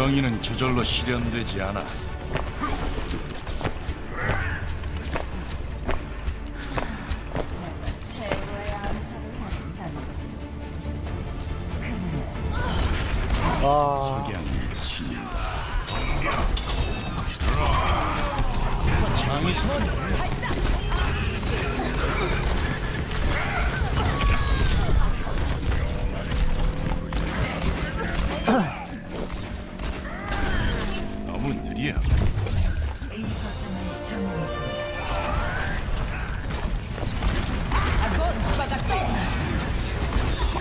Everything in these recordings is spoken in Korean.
정의는 저절로 실현되지 않아. 아. 장이선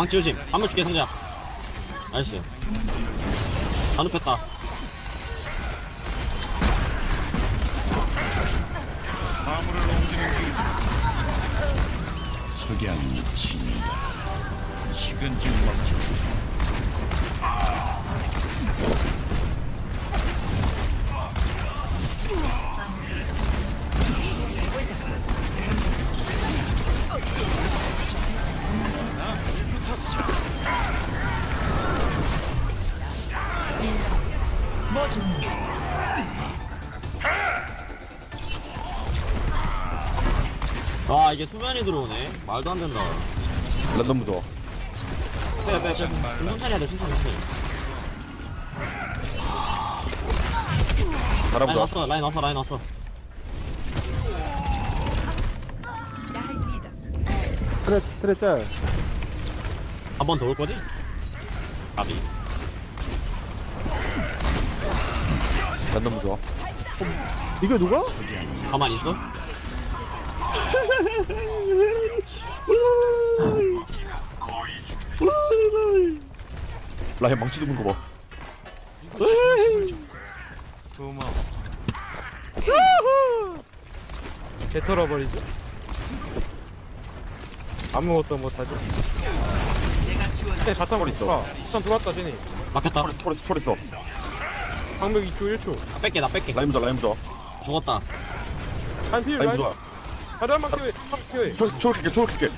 망 찌우심 한번 줄게 상자 나이스 안 눕혔다. 석양이 친다. 식은죽 먹기. 와 이게 수면이 들어오네. 말도 안 된다. 랜덤 무좋아 빼빼빼. 천천히 해야 돼 천천히 천천히. 라인 왔어 라인 왔어 라인 왔어. 트레 트레 짤 한 번 더 올 거지? 아비 랜덤 무좋아 이게 누가? 가만히 있어 라인 망치 두는 거봐 고마워. 개 털어버리죠 아무것도 못하죠 네 자탄 있어. 있어. 자탄 들어왔다 쟤니 막혔다. 초월했어 초월했어 초월했어. 방벽 2초 1초. 나 뺄게 나 뺄게. 라인 무좋아 라인 무좋아. 죽었다. 라인 필 라인 라인 다리 키워해 한번 키워해. 초월 초월 킬게 초월 킬게.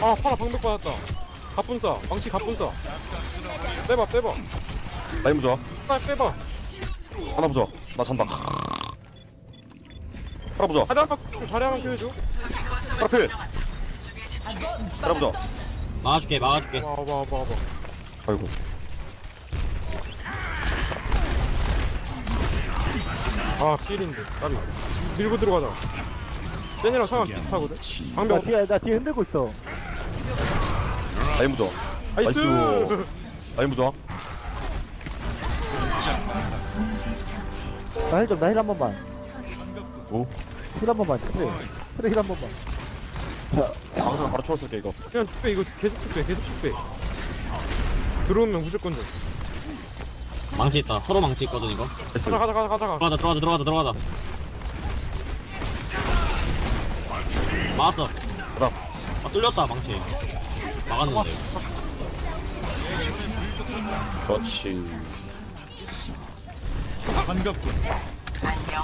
아 파라 방벽 받았다. 갑분싸 망치 갑분싸 빼봐 빼봐. 라인 무좋아. 하나 빼봐. 하나 무좋아 나 잔다 하나 무좋아 다리 한번 다리 한번 키워줘. 하나 필. 하나 무좋아 막아줄게 막아줄게 와봐 와봐 와봐 아이고 아 필인데 까비 밀고 들어가자 쟤네랑 상황 비슷하거든 방벽 뒤에 나 뒤에 흔들고 있어. 라인 무좋아 나이스 나이스. 라인 무좋아 동시 처치. 나힐 좀, 나힐 한 번만. 오 힐 한 번만. 트레. 트레 힐한 번만. 방금 바로 쓸게 이거. 그냥 쭉빼 이거 계속 쭉빼 계속 쭉빼 들어오면 무조건 돼 망치 있다. 서로 망치 있거든 이거. 나이스 가자 가자 가자. 가자 들어가자 들어가자 들어가자 들어가자. 막았어. 가자. 아 뚫렸다 망치. 막았는데. 그렇지. 반갑군.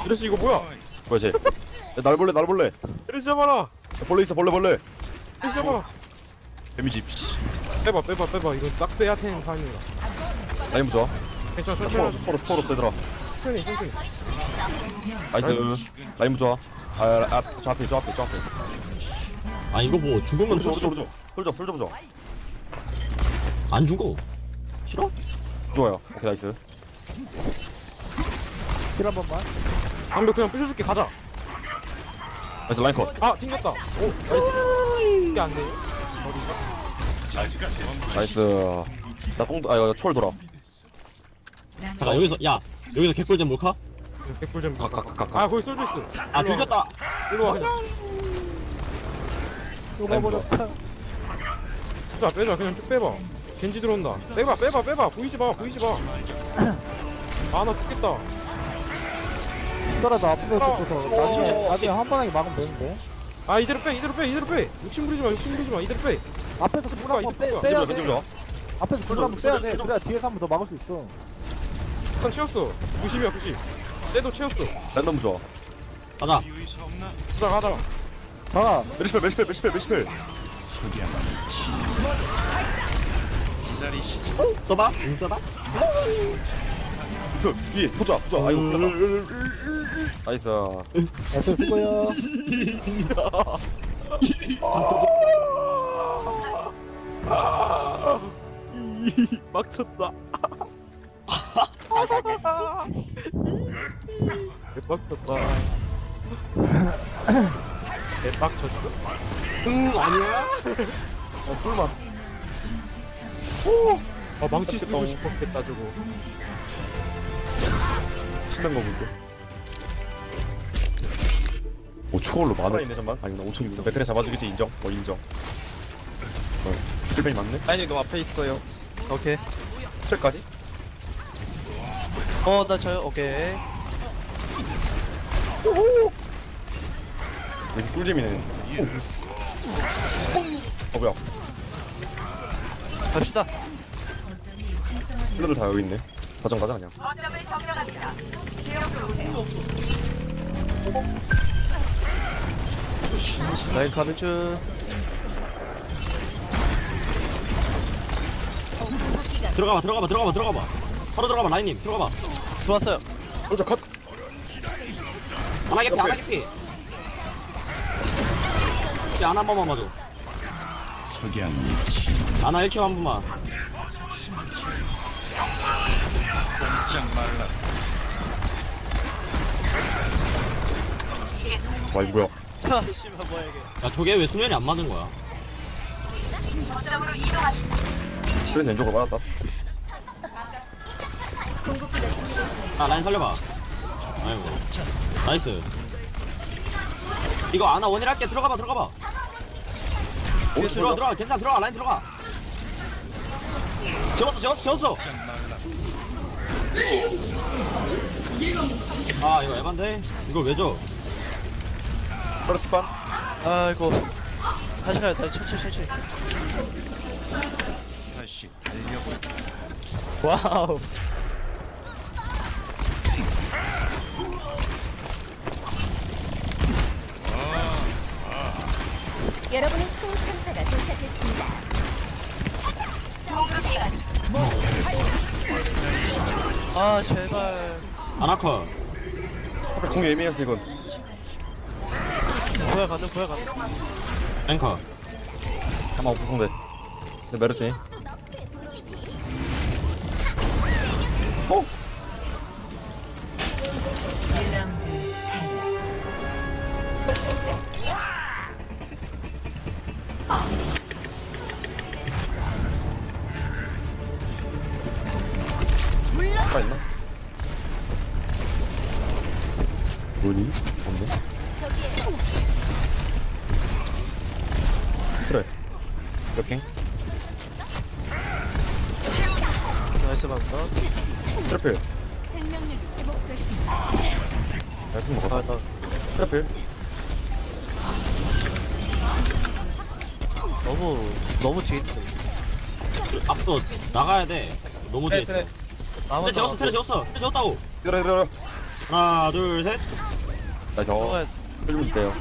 이래서 이거 뭐야? 뭐야 쟤 야, 날 볼래 날 볼래. 야, 이래서 잡아라 벌레 있어 벌레 벌레. 잡아라. 데미지. 씨. 빼봐 빼봐 빼봐. 이거 딱 빼야 되는 타이밍이야 라인 무좋아 괜찮아 야, 천천히. 초월 초월 없애 얘들아. 천천히 천천히. 나이스. 라인 무좋아 아저 앞에 저 앞에 저 앞에. 아 이거 뭐 죽으면 또 오른쪽 오른쪽 풀죠 풀죠 풀죠 안 죽어. 싫어? 좋아요. 오케이 나이스. 힐한 번만. 방벽 그냥 부셔줄게. 가자 나이스 라인 컷. 아 튕겼다. 오 나이스 이게 안돼 나이스. 나뽕 아 이거 초월 돌아. 잠깐 여기서 야 여기서 개꿀 좀 몰카? 백불 좀 가, 가, 가, 가. 아 거기 쏠져 있어. 아 들켰다. 일로 와 그냥. 녹아버렸다. 자 빼자. 그냥 쭉 빼봐. 겐지 들어온다. 빼봐 빼봐 빼봐. 보이지 마 보이지 마 아 나 죽겠다 떨어져 앞으로 찍고서 나중에 나중에 한 번에 막으면 되는데. 아 이대로 빼 이대로 빼 이대로 빼. 욕심 부리지 마 욕심 부리지 마. 이대로 빼. 앞에서 문 한번 빼 이거 빼야 겐지 돼. 보자 앞에서 불 한번 빼야 돼. 그래야 뒤에서 한번 더 막을 수 있어. 일단 채웠어. 90이야 90 쟤도 채웠어. 랜덤 좋아. 없나? 가자 가자. 가 메리시펠 메리시펠 메리시펠 메리시펠. 석양아 기다리시지 써봐? 응 써봐? 그 뒤에 보자 보자. 아이고 큰일 났다. 나이스. 나이스 수고요. 막쳤다. 대박쳤다. 대박쳤어? 응 아니야? 어 꿀맛. 아 망치 쓰고 싶었겠다 저거. 신난 거 보세요 5초걸로 많아. 있네 잠만 아니 나 5초입니다 맥크리 잡아주겠지 인정. 어 인정. 어 필뱅이 맞네? 아니 너 앞에 있어요. 오케이. 첼까지? 어 나 저요. 오케이. 여기서 꿀잼이네. 어 뭐야? 갑시다. 힐러들 다 여기 있네. 가정 가자 그냥 라인 가면 쭉. 들어가봐 들어가봐 들어가봐 들어가봐. 바로 들어가봐 라인님 들어가봐. 들어왔어요. 홀저 컷. 하나 개피 하나 개피. 안한 번만 봐줘. 석양이 아나 1킬 한 번만. 와 이거 뭐야 하. 씨발 뭐야 이게. 야 저게 왜 수면이 안 맞은 거야? 그래서 왼쪽으로 맞았다. 아 라인 살려봐. 아이고. 나이스. 이거 아나 원일 할게. 들어가봐 들어가봐. 오 들어가 들어가 괜찮아 들어가 라인 들어가. 재웠어 재웠어 재웠어. 아 이거 에반데? 이걸 왜 줘? 프레스 반 아이고. 다시 가요. 다시 천천히 천천히. 다시 달려볼까 와우. 여러분의 수호천사가 도착했습니다. 아 제발. 아나커 궁 예민해서 이건 보야 가자 보야 가자. 앵커 아마 없어서인데 근데 메르티 어? 너무 너무 뒤에 있다. 앞도 나가야 돼. 너무 뒤에 나만 테레 재웠어 테레 재웠어 테레 재웠다고. 때려 때려 하나 둘 셋. 나이스 어 나가야 끌고 있어요.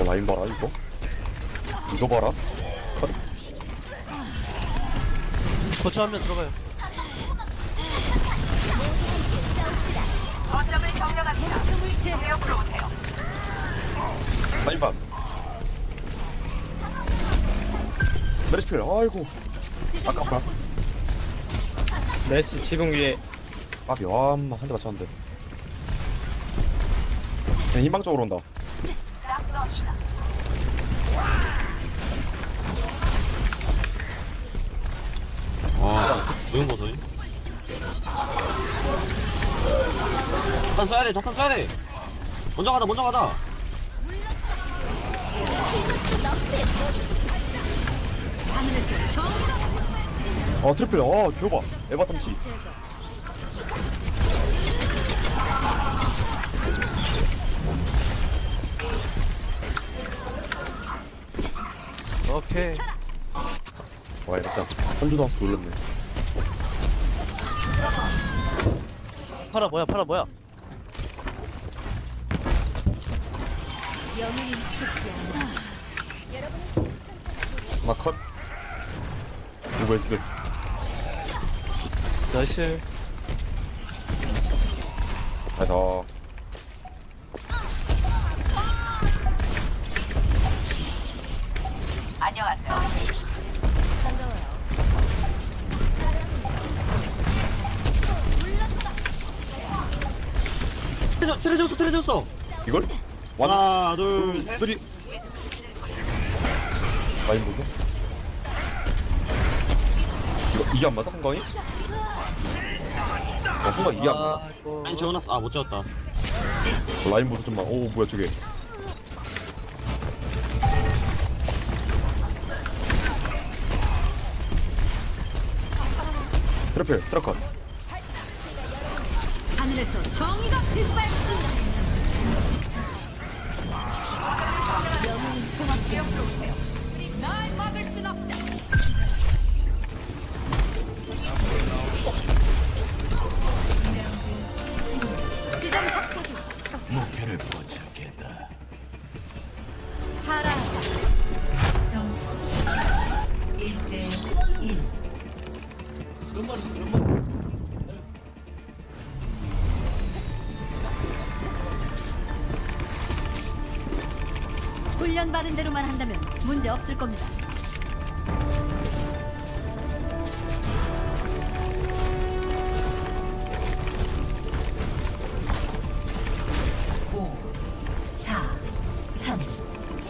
어 라인 봐라 이거. 이거 봐라. 컷 거쳐하면 들어가요. 라인 반 메리스필 아이고. 아깝다 메시 지붕 위에. 아비 와한대 맞췄는데. 그냥 희망적으로 온다. 와 매운 거 소리 자탄 써야 돼 자탄 써야 돼. 먼저 가자 먼저 가자 아 트리플. 아 귀여봐. 에바 삼치. 오케이. 와 일단 한주 나와서 놀랐네. 파라 뭐야 파라 뭐야? 영웅이 죽지 않아. 나컷. 누구 에스들 나이스. 가서 트레 트레줬어 트레줬어. 이걸? 완 하나 둘셋. 쓰리 라인 보소. 이거 이게 안 맞아? 성광이? 아 성광 이게 안 맞아. 아이고 아니 재워놨어. 아못 재웠다. 라인 보소 좀만. 오 뭐야 저게. 트래필 트라컷. 하늘에서 정의가 고맙지 날 막을 순 없다. 목표를 포착했다. 하라. 점수 1대 1 훈련 받은 대로만 한다면 문제 없을 겁니다.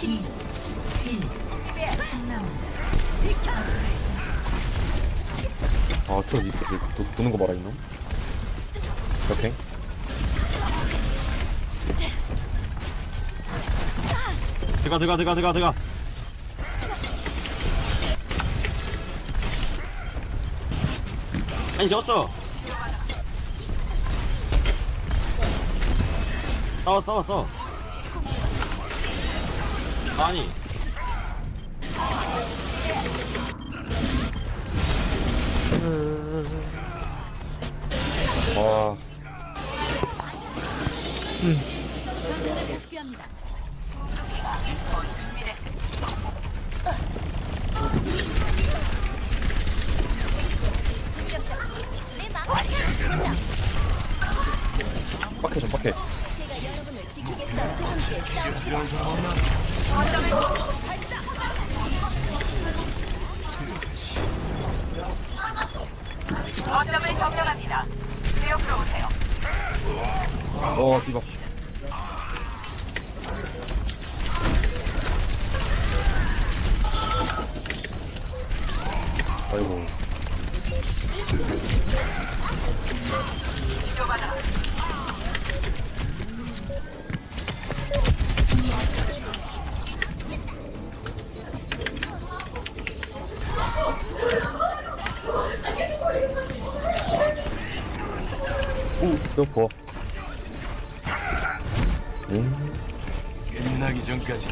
이, 일. 3라운드. 아 트럭 있어 도, 도, 도는 거 봐라 이놈 오케이 들어가 들어가 들어가 들어가 들어가 아니 재웠어 싸워 싸워 싸워 아니 아 복귀합니다. 빡해 좀 빡해 지키겠어요. 함께 싸웁시다. 어 디바 아이고 오, 넣고. 음, 끝나기 전까지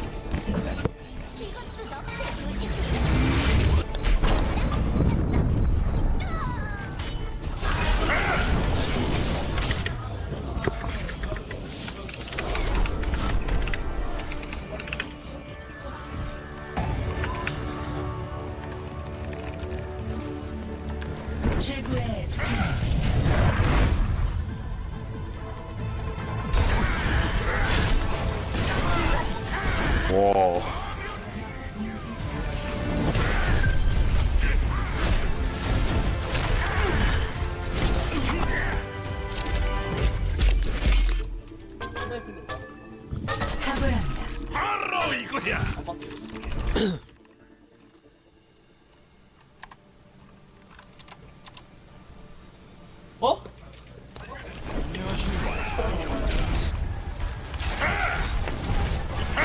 어?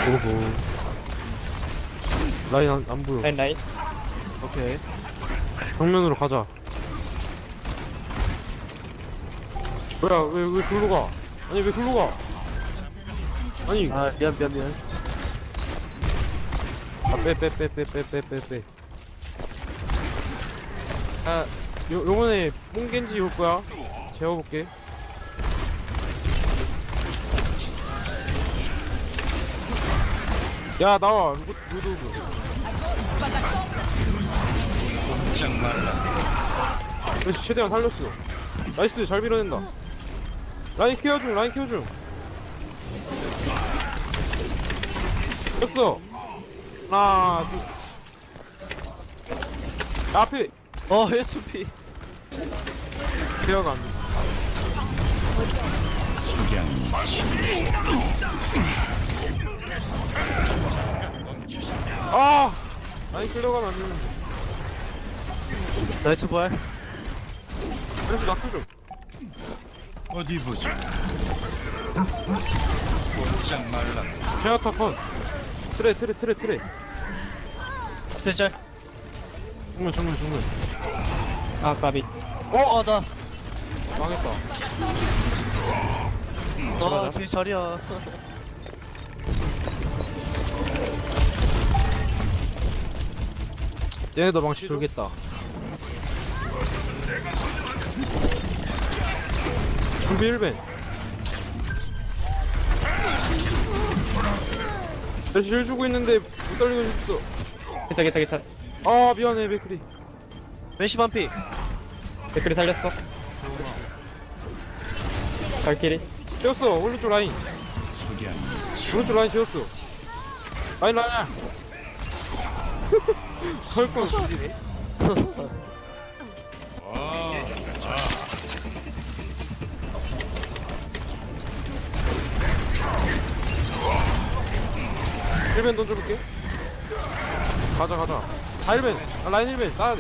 오호. 라인 안, 안 보여. 라인 라인. 오케이. 정면으로 가자. 뭐야 왜 왜 글로 가? 아니 왜 글로 가? 아니. 아 미안 미안 미안. 아 빼빼 빼 빼 빼 빼 빼빼. 아 요, 요번에 뽕겐지 올 거야. 재워볼게. 야 나와. 루드 루드 그래서 최대한 살렸어. 나이스 잘 밀어낸다. 라인 중 라인 중. 됐어 하나 둘. 야, 앞에. 어 헤투피. 케어가 안 돼 아! 라인 끌려가면 안 되는데. 나이스 부활. 그래서 낙하 좀 어디 보자. 꼼짝 말라. 제나타 컷 트레 트레 트레 트레. 대짤 정면 정면 정면 아 까비. 어나. 망했다. 아 뒤에 자리야. 얘네도 망치 돌겠다. 준비 1벤 다시 힐 주고 있는데 못 살리고 있어. 괜찮 괜찮 괜찮 아. 미안해 베크리 메시 반피. 댓글이 살렸어. 발키리 채웠어 오른쪽 라인. 오른쪽 라인 채웠어. 라인 라인. 설건 지지네 일벤 던져볼게. 가자 가자. 다 1벤. 아, 라인 1벤. 따야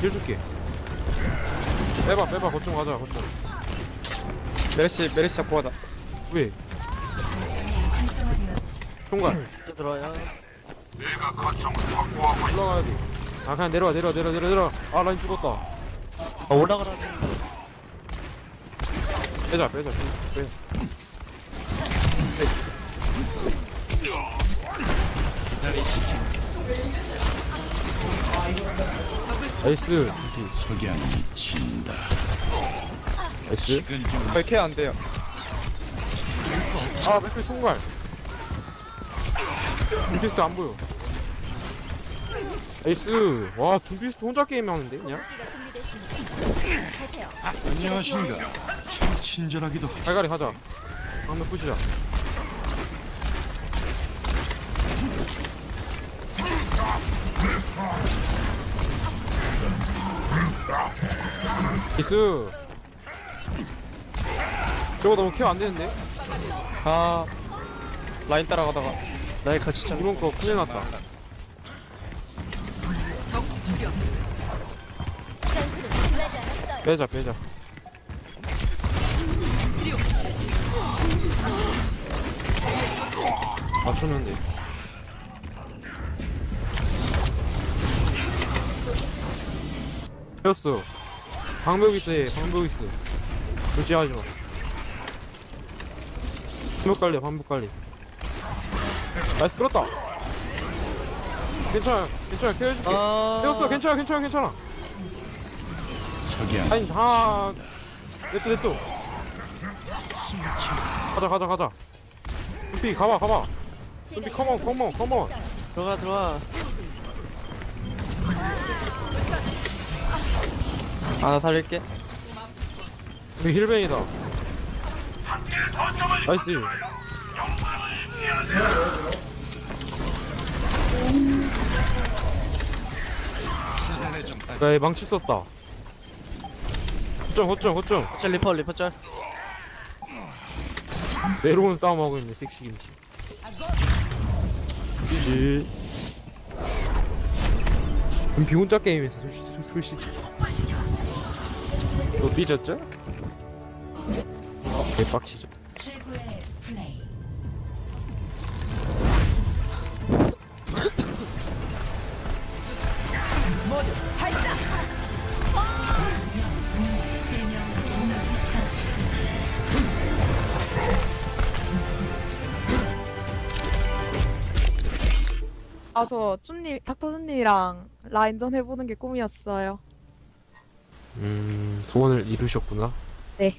돼힐 줄게. 빼봐 빼봐. 거점 가자 거점. 메르시 메르시 잡고 가자. 왜? 총괄. 또 들어와요. 올라가야 돼. 아 그냥 내려와 내려와 내려와 내려와 내려와. 아 라인 죽었다. 아 올라가라 빼자 빼자. 빼. 나이스. 석양이 친다. 나이스 발키 안 돼요. 아 맥주 총괄. 둠피스트 안 보여. 나이스. 와 둠피스트 혼자 게임하는데 그냥? 안녕하십니까. 참 친절하기도 하고. 갈갈이 가자. 한번 부시자 나이스 저거 너무 케어 안 되는데? 아 라인 따라가다가. 나이 같이 짱 이번 거 큰일 났다. 빼자 빼자. 맞췄는데. 폈어 방벽 있어 얘 방벽 있어 결제하지 마. 방벽 관리 방벽 관리. 나이스 끌었다. 괜찮아 괜찮아 케어해줄게. 아. 깨웠어 괜찮아 괜찮아 괜찮아. 석양. 아니 다 냅둬 냅둬 가자 가자 가자. 준비 가봐 가봐. 준비 컴온 컴온 컴온 들어가 들어가 아 나 살릴게. 여기 힐뱅이다. 나이스. 나얘 망치 썼다. 호점 호점 호점. 짤 리퍼 리퍼 짤. 외로운 싸움하고 있네 섹시김치 이비 혼자 게임에서 솔직히 솔직히 또 삐졌죠? 어, 개빡치죠 아저 쭈님 닥터 쭈님이랑 라인전 해보는 게 꿈이었어요. 음, 소원을 이루셨구나. 네.